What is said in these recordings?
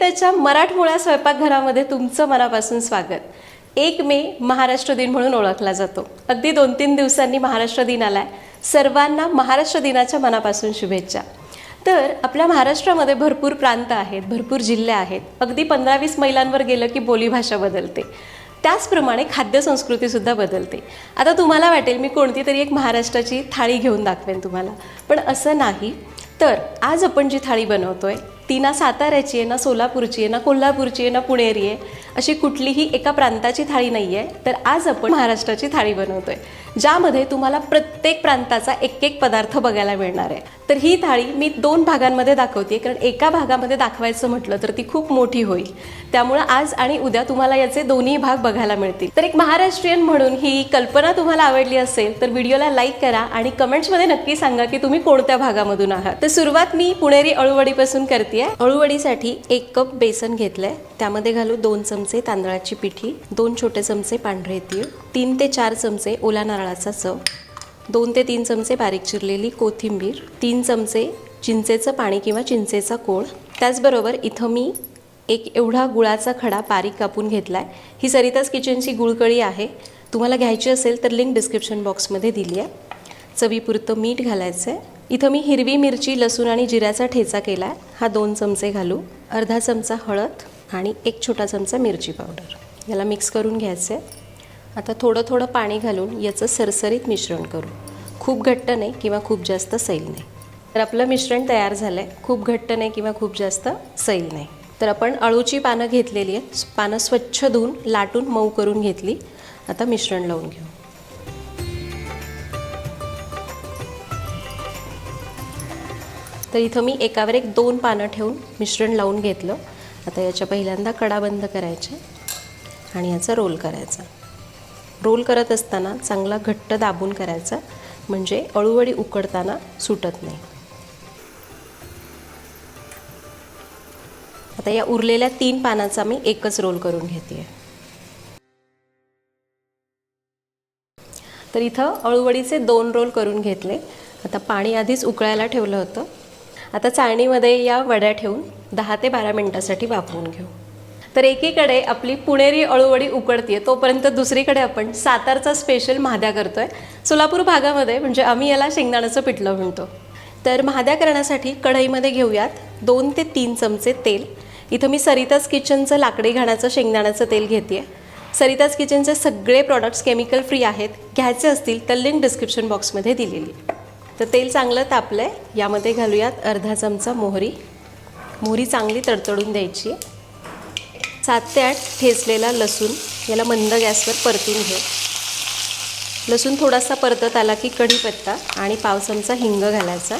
नमस्कार सरिताच्या मराठमोळ्या स्वयंपाकघरामध्ये तुमचं मनापासून स्वागत. एक मे महाराष्ट्र दिन म्हणून ओळखला जातो. अगदी दोन तीन दिवसांनी महाराष्ट्र दिन आलाय. सर्वांना महाराष्ट्र दिनाच्या मनापासून शुभेच्छा. तर आपल्या महाराष्ट्रामध्ये भरपूर प्रांत आहेत भरपूर जिल्हे आहेत. अगदी पंधरा वीस मैलांवर गेलं की बोलीभाषा बदलते. त्याचप्रमाणे खाद्यसंस्कृतीसुद्धा बदलते. आता तुम्हाला वाटेल मी कोणती तरी एक महाराष्ट्राची थाळी घेऊन दाखवेन तुम्हाला. पण असं नाही. तर आज आपण जी थाळी बनवतोय ती ना साताऱ्याची आहे ना सोलापूरची आहे ना कोल्हापूरची आहे ना पुणेरी आहे अशी कुठलीही एका प्रांताची थाळी नाही आहे तर आज आपण महाराष्ट्राची थाळी बनवतोय. ज्यामध्ये तुम्हाला प्रत्येक प्रांताचा एक एक पदार्थ बघायला मिळणार आहे. तर ही थाळी मी दोन भागांमध्ये दाखवते कारण एका भागामध्ये दाखवायचं म्हटलं तर ती खूप मोठी होईल. त्यामुळं आज आणि उद्या तुम्हाला याचे दोन्ही भाग बघायला मिळतील. तर एक महाराष्ट्रीयन म्हणून ही कल्पना तुम्हाला आवडली असेल तर व्हिडिओला लाईक करा आणि कमेंट्समध्ये नक्की सांगा की तुम्ही कोणत्या भागामधून आहात. तर सुरुवात मी पुणेरी अळूवडीपासून करते अळूवडीसाठी एक कप बेसन घेतलंय. त्यामध्ये घालू दोन चमचे तांदळाची पिठी दोन छोटे चमचे पांढरे तीळ तीन ते चार चमचे ओला नारळाचा चव दोन ते तीन चमचे बारीक चिरलेली कोथिंबीर तीन चमचे चिंचेचं पाणी किंवा चिंचेचा कोळ. त्याचबरोबर इथं मी एक एवढा गुळाचा खडा बारीक कापून घेतला आहे ही सरिताज किचनची गुळकळी आहे. तुम्हाला घ्यायची असेल तर लिंक डिस्क्रिप्शन बॉक्समध्ये दिली आहे. चवीपुरतं मीठ घालायचं आहे इथं मी हिरवी मिरची लसूण आणि जिऱ्याचा ठेचा केला आहे हा दोन चमचे घालू. अर्धा चमचा हळद आणि एक छोटा चमचा मिरची पावडर. याला मिक्स करून घ्यायचं आहे आता थोडं थोडं पाणी घालून याचं सरसरीत मिश्रण करू. खूप घट्ट नाही किंवा खूप जास्त सैल नाही. तर आपलं मिश्रण तयार झालं आहे खूप घट्ट नाही किंवा खूप जास्त सैल नाही. तर आपण अळूची पानं घेतलेली आहेत. पानं स्वच्छ धुवून लाटून मऊ करून घेतली. आता मिश्रण लावून घेऊ. तर इथं मी एकावर एक दोन पानं ठेवून मिश्रण लावून घेतलं. आता याच्या पहिल्यांदा कडा बंद करायचे आणि याचा रोल करायचा. रोल करत असताना चांगला घट्ट दाबून करायचा म्हणजे अळूवडी उकडताना सुटत नाही. आता या उरलेल्या तीन पानाचा मी एकच रोल करून घेते तर इथं अळूवडीचे दोन रोल करून घेतले. आता पाणी आधीच उकळायला ठेवलं होतं. आता चाळणीमध्ये या वड्या ठेवून दहा ते बारा मिनटासाठी वापरून घेऊ. तर एकीकडे आपली पुणेरी अळूवडी उकडतीये तोपर्यंत दुसरीकडे आपण सातारचा स्पेशल महाद्या करतोय. सोलापूर भागामध्ये म्हणजे आम्ही याला शेंगदाण्याचं पिठलं म्हणतो. तर महाद्या करण्यासाठी कढईमध्ये घेऊयात दोन ते तीन चमचे तेल. इथं मी सरिताज किचनचं लाकडी घाण्याचं शेंगदाण्याचं तेल घेते सरिताज किचनचे सगळे प्रॉडक्ट्स केमिकल फ्री आहेत. घ्यायचे असतील तर लिंक डिस्क्रिप्शन बॉक्समध्ये दिलेली. तर तेल चांगलं तापलं आहे यामध्ये घालूयात अर्धा चमचा मोहरी. मोहरी चांगली तडतडून द्यायची. सात ते आठ ठेचलेला लसूण याला मंद गॅसवर परतून घेऊ लसूण थोडासा परतत आला की कढीपत्ता आणि पाव चमचा हिंग घालायचा.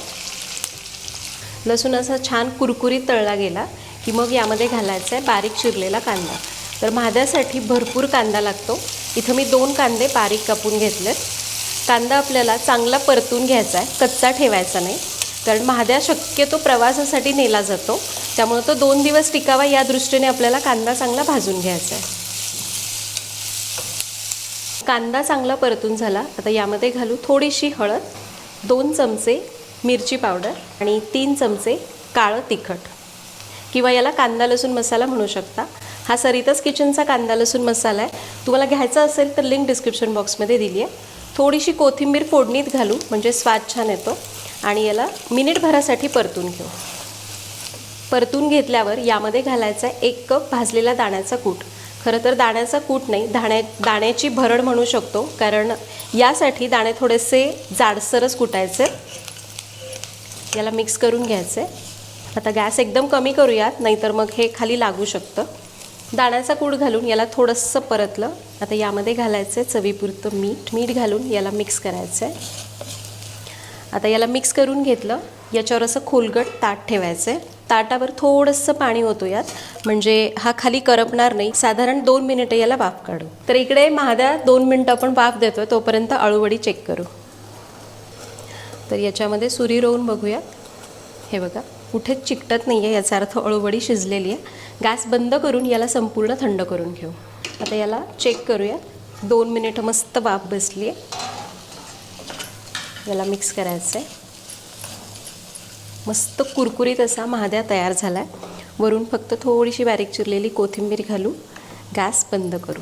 लसूण असा छान कुरकुरीत तळला गेला की मग यामध्ये घालायचा आहे बारीक चिरलेला कांदा. तर महाद्यासाठी भरपूर कांदा लागतो. इथं मी दोन कांदे बारीक कापून घेतलेत. कांदा आपल्याला चांगला परतून घ्यायचा आहे कच्चा ठेवायचा नाही. कारण महाद्या शक्यतो प्रवासासाठी नेला जातो. त्यामुळं तो दोन दिवस टिकावा या दृष्टीने आपल्याला कांदा चांगला भाजून घ्यायचा आहे. कांदा चांगला परतून झाला. आता यामध्ये घालू थोडीशी हळद दोन चमचे मिरची पावडर आणि तीन चमचे काळं तिखट. किंवा याला कांदा लसूण मसाला म्हणू शकता. हा सरिताच किचनचा कांदा लसूण मसाला आहे. तुम्हाला घ्यायचा असेल तर लिंक डिस्क्रिप्शन बॉक्समध्ये दिली आहे. थोडीशी कोथिंबीर फोडणीत घालू म्हणजे स्वाद छान येतो. आणि याला मिनिटभरासाठी परतून घेऊ. परतून घेतल्यावर यामध्ये घालायचा आहे एक कप भाजलेला दाण्याचा कूट. खरं तर दाण्याचा कूट नाही दाण्या दाण्याची भरड म्हणू शकतो कारण यासाठी दाणे थोडेसे जाडसरच कुटायचे. याला मिक्स करून घ्यायचे. आता गॅस एकदम कमी करूयात नाहीतर मग हे खाली लागू शकतं. दाण्याचा कूट घालून याला थोडंसं परतलं. आता यामध्ये घालायचं आहे चवीपुरतं मीठ मीठ घालून याला मिक्स करायचं. आहे आता याला मिक्स करून घेतलं. याच्यावर असं खोलगट ताट ठेवायचं. आहे ताटावर थोडंसं पाणी होतो यात म्हणजे हा खाली करपणार नाही. साधारण दोन मिनिटं याला वाफ काढू. तर इकडे महाद्या दोन मिनटं आपण वाफ देतोय. तोपर्यंत अळूवडी चेक करू. तर याच्यामध्ये सुरी रोवून बघूया. हे बघा कुठेच चिकटत नाही आहे याचा अर्थ अळूवडी शिजलेली आहे. गॅस बंद करून याला संपूर्ण थंड करून घेऊ. आता याला चेक करूया. दोन मिनिटं मस्त वाफ बसली आहे याला मिक्स करायचं आहे मस्त कुरकुरीत असा महाद्या तयार झाला आहे वरून फक्त थोडीशी बारीक चिरलेली कोथिंबीर घालू. गॅस बंद करू.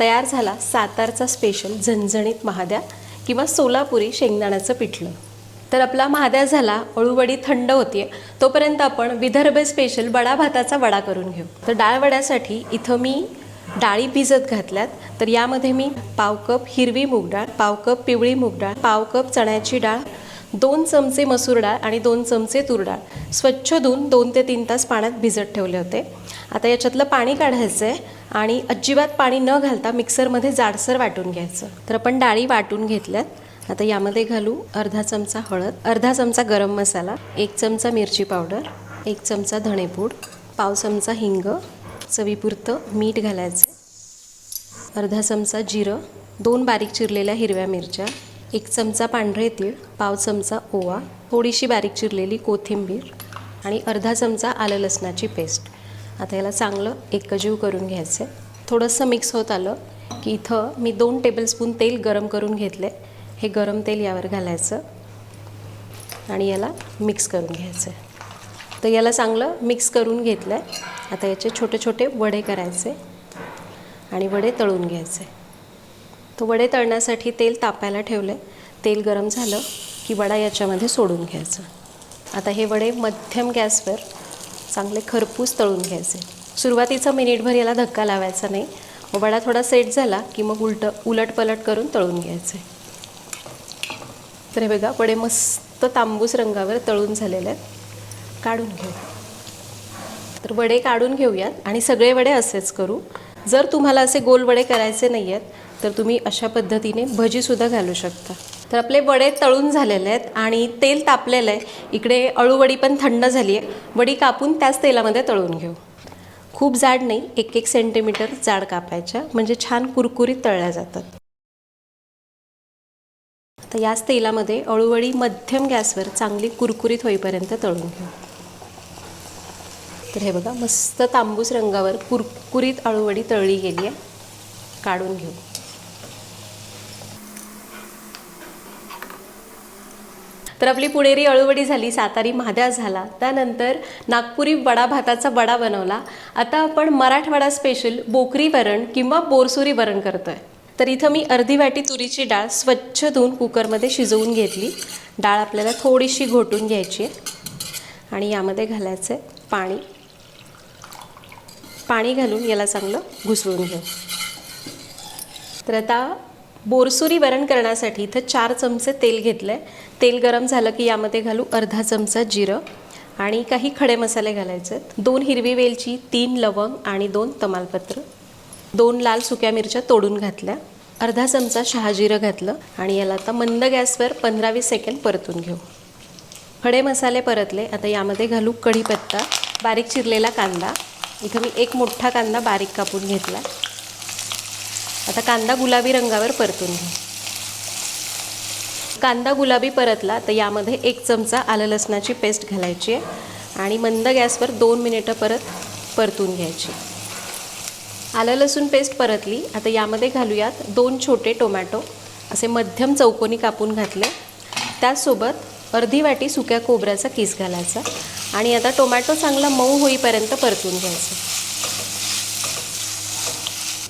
तयार झाला सातारचा स्पेशल झणझणीत महाद्या किंवा सोलापुरी शेंगदाण्याचं पिठलं. तर आपला महाद्या झाला अळूवडी थंड होतीये तोपर्यंत आपण विदर्भ स्पेशल वडा भाताचा वडा करून घेऊ. तर डाळ वड्यासाठी इथं मी डाळी भिजत घातल्यात. तर यामध्ये मी पाव कप हिरवी मूग डाळ पाव कप पिवळी मूग डाळ पाव कप चण्याची डाळ दोन चमचे मसूर डाळ आणि दोन चमचे तूर डाळ. स्वच्छ धुवून दोन ते तीन तास पाण्यात भिजत ठेवले होते. आता याच्यातलं पाणी काढायचं आहे आणि अजिबात पाणी न घालता मिक्सरमध्ये जाडसर वाटून घ्यायचं. तर आपण डाळी वाटून घेतल्यात. आता यामध्ये घालू अर्धा चमचा हळद अर्धा चमचा गरम मसाला एक चमचा मिरची पावडर एक चमचा धणेपूड पाव चमचा हिंग चवीपुरतं मीठ घालायचं. अर्धा चमचा जिरं दोन बारीक चिरलेल्या हिरव्या मिरच्या एक चमचा पांढरे तीळ पाव चमचा ओवा थोडीशी बारीक चिरलेली कोथिंबीर आणि अर्धा चमचा आलं लसणाची पेस्ट. आता याला चांगलं एकजीव करून घ्यायचं. आहे थोडंसं मिक्स होत आलं की इथं मी दोन टेबलस्पून तेल गरम करून घेतले हे गरम तेल यावर घालायचं आणि याला मिक्स करून घ्यायचं. आहे तर याला चांगलं मिक्स करून घेतलं आहे आता याचे छोटे छोटे वडे करायचे आणि वडे तळून घ्यायचे. तो वडे तळण्यासाठी तेल तापायला ठेवले. तेल गरम झालं की वडा याच्यामध्ये सोडून घ्यायचं. आता हे वडे मध्यम गॅसवर चांगले खरपूस तळून घ्यायचे. सुरुवातीचा मिनिटभर याला धक्का लावायचा नाही. मग वडा थोडा सेट झाला की मग उलट उलट पलट करून तळून घ्यायचे. तर हे बघा वडे मस्त तांबूस रंगावर तळून झालेले आहेत. काढून घेऊ. तर वडे काढून घेऊयात आणि सगळे वडे असेच करू. जर तुम्हाला असे गोल वडे करायचे नाही आहेत तर तुम्ही अशा पद्धतीने भजीसुद्धा घालू शकता. तर आपले वडे तळून झालेले आहेत आणि तेल तापलेलं आहे. इकडे अळूवडी पण थंड झाली आहे. वडी कापून त्याच तेलामध्ये तळून घेऊ. खूप जाड नाही एक एक सेंटीमीटर जाड कापायच्या. म्हणजे छान कुरकुरीत तळल्या जातात. तर याच तेलामध्ये अळूवडी मध्यम गॅसवर चांगली कुरकुरीत होईपर्यंत तळून घेऊ. तर हे बघा मस्त तांबूस रंगावर कुरकुरीत अळूवडी तळली गेली आहे. काढून घेऊ. तर आपली पुणेरी अळूवडी झाली सातारी महाद्या झाला. त्यानंतर नागपुरी वडा भाताचा वडा बनवला. आता आपण मराठवाडा स्पेशल बोकरी वरण किंवा बोरसुरी वरण करतोय. तर इथं मी अर्धी वाटी तुरीची डाळ स्वच्छ धुवून कुकरमध्ये शिजवून घेतली. डाळ आपल्याला थोडीशी घोटून घ्यायची आहे. आणि यामध्ये घालायचं आहे पाणी. पाणी घालून याला चांगलं घुसळून घेऊ. तर आता बोरसुरी वरण करण्यासाठी इथं चार चमचे तेल घेतलं आहे तेल गरम झालं की यामध्ये घालू अर्धा चमचा जिरं आणि काही खडे मसाले घालायचे आहेत दोन हिरवी वेलची तीन लवंग आणि दोन तमालपत्र. दोन लाल सुक्या मिरच्या तोडून घातल्या. अर्धा चमचा शहाजिरं घातलं आणि याला आता मंद गॅसवर पंधरा वीस सेकंड परतून घेऊ. खडे मसाले परतले. आता यामध्ये घालू कढीपत्ता बारीक चिरलेला कांदा. इथं मी एक मोठा कांदा बारीक कापून घेतला. आता कांदा गुलाबी रंगावर परतून घेऊ कांदा गुलाबी परतला तर यामध्ये एक चमचा आलं लसणाची पेस्ट घालायची आहे आणि मंद गॅसवर दोन मिनिटं परत परतून घ्यायची. आलं लसूण पेस्ट परतली आता यामध्ये घालूयात दोन छोटे टोमॅटो. असे मध्यम चौकोनी कापून घातले. त्याचसोबत अर्धी वाटी सुक्या खोबऱ्याचा किस घालायचा आणि आता टोमॅटो चांगला मऊ होईपर्यंत परतून घ्यायचं.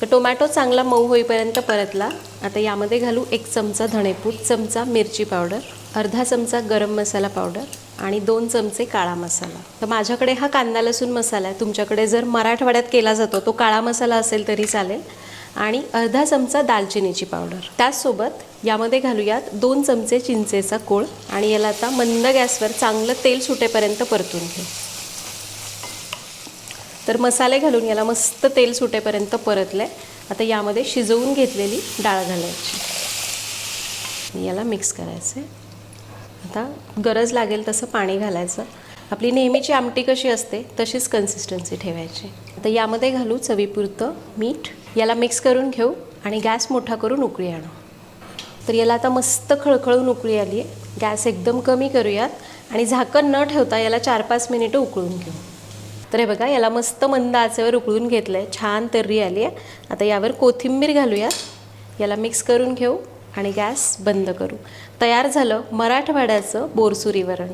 तर टोमॅटो चांगला मऊ होईपर्यंत परतला. आता यामध्ये घालू एक चमचा धणेपूड चमचा मिरची पावडर अर्धा चमचा गरम मसाला पावडर आणि दोन चमचे काळा मसाला. तर माझ्याकडे हा कांदा लसूण मसाला आहे. तुमच्याकडे जर मराठवाड्यात केला जातो तो काळा मसाला असेल तरी चालेल. आणि अर्धा चमचा दालचिनीची पावडर. त्याचसोबत यामध्ये घालूयात दोन चमचे चिंचेचा कोळ आणि याला आता मंद गॅसवर चांगलं तेल सुटेपर्यंत परतून घेऊ तर मसाले घालून याला मस्त तेल सुटेपर्यंत परतले आता यामध्ये शिजवून घेतलेली डाळ घालायची. याला मिक्स करायचं आता गरज लागेल तसं पाणी घालायचं. आपली नेहमीची आमटी कशी असते तशीच कन्सिस्टन्सी ठेवायची. आता यामध्ये घालू चवीपुरतं मीठ. याला मिक्स करून घेऊ आणि गॅस मोठा करून उकळी आणू. तर याला आता मस्त खळखळून उकळी आली आहे गॅस एकदम कमी करूयात आणि झाकण न ठेवता याला चार पाच मिनिटं उकळून घेऊ. तर हे बघा याला मस्त मंद आचेवर उकळून घेतलं आहे छान तर्री आली आहे. आता यावर कोथिंबीर घालूया. याला मिक्स करून घेऊ आणि गॅस बंद करू. तयार झालं मराठवाड्याचं बोरसुरी वरण.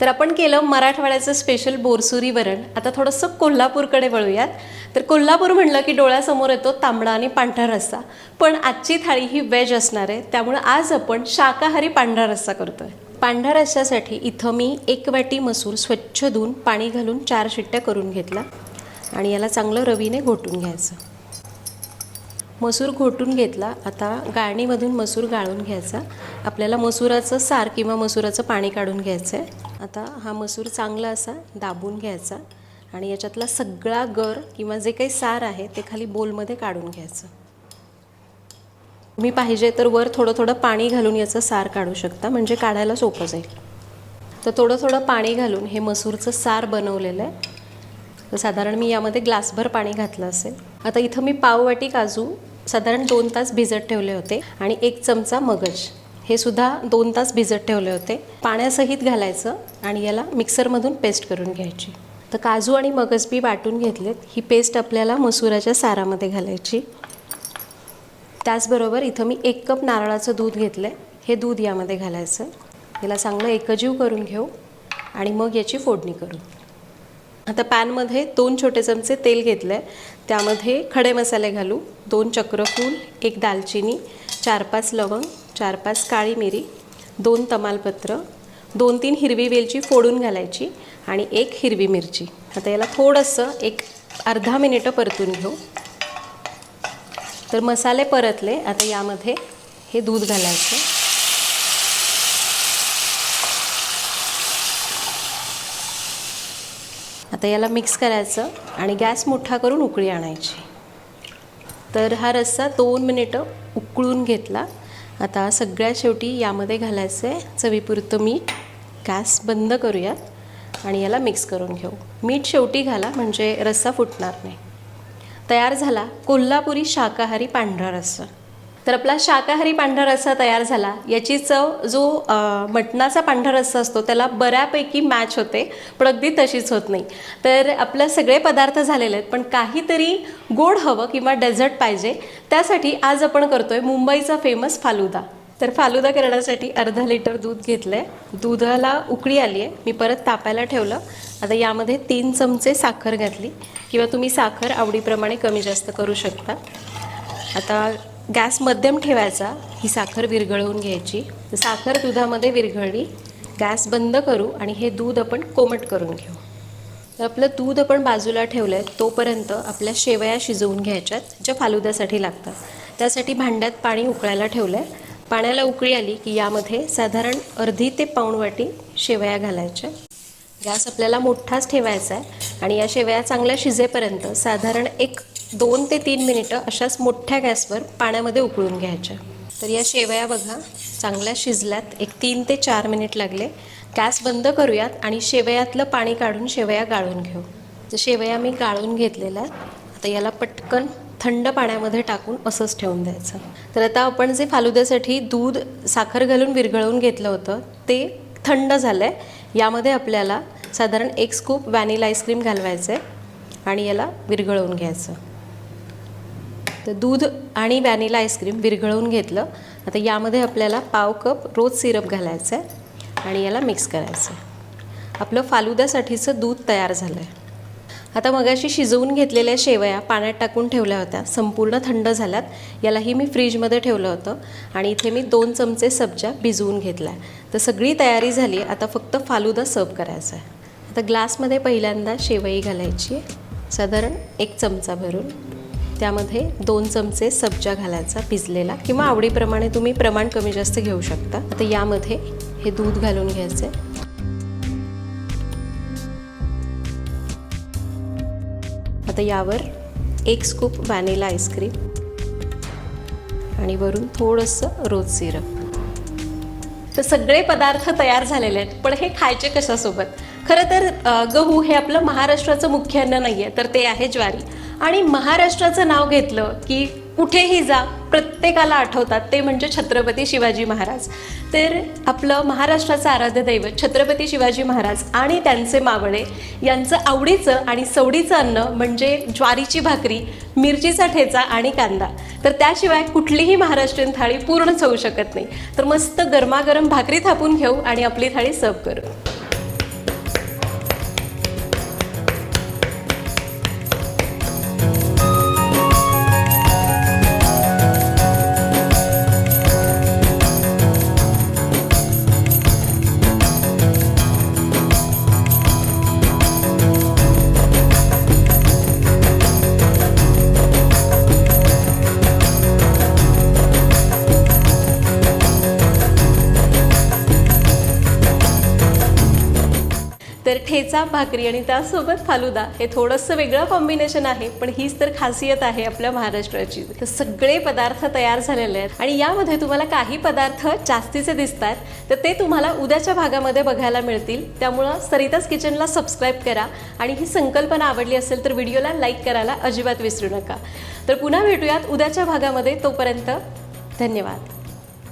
तर आपण केलं मराठवाड्याचं स्पेशल बोरसुरी वरण. आता थोडंसं कोल्हापूरकडे वळूयात. तर कोल्हापूर म्हणलं की डोळ्यासमोर येतो तांबडा आणि पांढरा रस्सा. पण आजची थाळी ही वेज असणार आहे. त्यामुळं आज आपण शाकाहारी पांढरा रस्सा करतो आहे पांढऱ्या रस्स्यासाठी इथं मी एक वाटी मसूर स्वच्छ धुवून पाणी घालून चार शिट्ट्या करून घेतला आणि याला चांगलं रवीने घोटून घ्यायचं. मसूर घोटून घेतला. आता गाळणीमधून मसूर गाळून घ्यायचा. आपल्याला मसुराचं सार किंवा मसुराचं पाणी काढून घ्यायचं आहे आता हा मसूर चांगला असा दाबून घ्यायचा आणि याच्यातला सगळा गर किंवा जे काही सार आहे ते खाली बोलमध्ये काढून घ्यायचं. तुम्ही पाहिजे तर वर थोडं थोडं पाणी घालून याचं सार काढू शकता म्हणजे काढायला सोपं जाईल. तर थोडं थोडं पाणी घालून हे मसूरचं सार बनवलेलं आहे. तर साधारण मी यामध्ये ग्लासभर पाणी घातलं असेल. आता इथं मी पाववाटी काजू साधारण दोन तास भिजत ठेवले होते आणि एक चमचा मगज. हे सुद्धा दोन तास भिजत ठेवले होते. पाण्यासहित घालायचं आणि याला मिक्सरमधून पेस्ट करून घ्यायची. तर काजू आणि मगजबी वाटून घेतलेत. ही पेस्ट आपल्याला मसुराच्या सारामध्ये घालायची. त्याचबरोबर इथं मी एक कप नारळाचं दूध घेतलं आहे हे दूध यामध्ये घालायचं. याला चांगलं एकजीव करून घेऊ आणि मग याची फोडणी करू. आता पॅनमध्ये दोन छोटे चमचे तेल घेतलं आहे त्यामध्ये खडे मसाले घालू दोन चक्रफूल एक दालचिनी चार पाच लवंग चार पाच काळी मिरी दोन तमालपत्र दोन तीन हिरवी वेलची फोडून घालायची आणि एक हिरवी मिरची. आता याला थोडंसं एक अर्धा मिनिटं परतून घेऊ. तर मसाले परतले आता यामध्ये हे दूध घालायचं. आता याला मिक्स करायचं आणि गॅस मोठा करून उकळी आणायची. तर हा रस्सा दोन मिनिटं उकळून घेतला. आता सगळ्या शेवटी यामध्ये घालायचं आहे चवीपुरतं मीठ. गॅस बंद करूयात आणि याला मिक्स करून घेऊ. मीठ शेवटी घाला म्हणजे रस्सा फुटणार नाही. तयार झाला कोल्हापुरी शाकाहारी पांढरा रस्सा. तर आपला शाकाहारी पांढरा रस्सा तयार झाला. याची चव जो मटणाचा पांढरा रस्सा असतो त्याला बऱ्यापैकी मॅच होते पण अगदी तशीच होत नाही. तर आपलं सगळे पदार्थ झालेले आहेत पण काहीतरी गोड हवं किंवा डेझर्ट पाहिजे त्यासाठी आज आपण करतोय मुंबईचा फेमस फालुदा. तर फालुदा करण्यासाठी अर्धा लिटर दूध घेतलं आहे दुधाला उकळी आली आहे मी परत तापायला ठेवलं. आता यामध्ये तीन चमचे साखर घातली किंवा तुम्ही साखर आवडीप्रमाणे कमी जास्त करू शकता. आता गॅस मध्यम ठेवायचा ही साखर विरघळवून घ्यायची. तर साखर दुधामध्ये विरघळली गॅस बंद करू आणि हे दूध आपण कोमट करून घेऊ. तर आपलं दूध आपण बाजूला ठेवलं आहे तोपर्यंत आपल्या शेवया शिजवून घ्यायच्यात ज्या फालुद्यासाठी लागतात. त्यासाठी भांड्यात पाणी उकळायला ठेवलं आहे पाण्याला उकळी आली की यामध्ये साधारण अर्धी ते पाऊण वाटी शेवया घालायच्या. गॅस आपल्याला मोठाच ठेवायचा आहे आणि या शेवया चांगल्या शिजेपर्यंत साधारण एक दोन ते तीन मिनिटं अशाच मोठ्या गॅसवर पाण्यामध्ये उकळून घ्यायच्या. तर या शेवया बघा चांगल्या शिजल्यात. एक तीन ते चार मिनिट लागले. गॅस बंद करूयात आणि शेवयातलं पाणी काढून शेवया गाळून घेऊ. तर शेवया मी गाळून घेतलेल्या आहेत. आता याला पटकन थंड पाण्यामध्ये टाकून असंच ठेवून द्यायचं. तर आता आपण जे फालुद्यासाठी दूध साखर घालून विरघळवून घेतलं होतं ते थंड झालं आहे यामध्ये आपल्याला साधारण एक स्कूप व्हॅनिला आईस्क्रीम घालवायचं आहे आणि याला विरघळवून घ्यायचं. तर दूध आणि व्हॅनिला आईस्क्रीम विरघळवून घेतलं. आता यामध्ये आपल्याला पाव कप रोज सिरप घालायचं आहे आणि याला मिक्स करायचं आहे आपलं फालुद्यासाठीचं दूध तयार झालं आहे आता मगाशी शिजवून घेतलेल्या शेवया पाण्यात टाकून ठेवल्या होत्या. संपूर्ण थंड झाल्यात. यालाही मी फ्रीजमध्ये ठेवलं होतं आणि इथे मी दोन चमचे सब्जा भिजवून घेतला आहे तर सगळी तयारी झाली. आता फक्त फालुदा सर्व करायचा आहे. आता ग्लासमध्ये पहिल्यांदा शेवई घालायची साधारण एक चमचा भरून त्यामध्ये दोन चमचे सब्जा घालायचा भिजलेला किंवा आवडीप्रमाणे तुम्ही प्रमाण कमी जास्त घेऊ शकता. आता यामध्ये हे दूध घालून घ्यायचं आहे आता यावर एक स्कूप व्हॅनिला आईस्क्रीम आणि वरून थोडंसं रोज सिरप. तर सगळे पदार्थ तयार झालेले आहेत पण हे खायचे कशासोबत? खरं तर गहू हे आपलं महाराष्ट्राचं मुख्य अन्न नाही आहे तर ते आहे ज्वारी. आणि महाराष्ट्राचं नाव घेतलं की कुठेही जा प्रत्येकाला आठवतात. ते म्हणजे छत्रपती शिवाजी महाराज. तर आपलं महाराष्ट्राचं आराध्य दैवत छत्रपती शिवाजी महाराज आणि त्यांचे मावळे यांचं आवडीचं आणि सवडीचं अन्न म्हणजे ज्वारीची भाकरी मिरचीचा ठेचा आणि कांदा. तर त्याशिवाय कुठलीही महाराष्ट्रीयन थाळी पूर्णच होऊ शकत नाही. तर मस्त गरमागरम भाकरी थापून घेऊ आणि आपली थाळी सर्व करू. तर ठेचा भाकरी आणि त्यासोबत फालुदा हे थोडंसं वेगळं कॉम्बिनेशन आहे पण हीच तर खासियत आहे आपल्या महाराष्ट्राची. तर सगळे पदार्थ तयार झालेले आहेत. आणि यामध्ये तुम्हाला काही पदार्थ जास्तीचे दिसतात तर ते तुम्हाला उद्याच्या भागामध्ये बघायला मिळतील. त्यामुळं सरिताज किचनला सबस्क्राईब करा. आणि ही संकल्पना आवडली असेल तर व्हिडिओला लाईक करायला अजिबात विसरू नका. तर पुन्हा भेटूयात उद्याच्या भागामध्ये. तोपर्यंत धन्यवाद.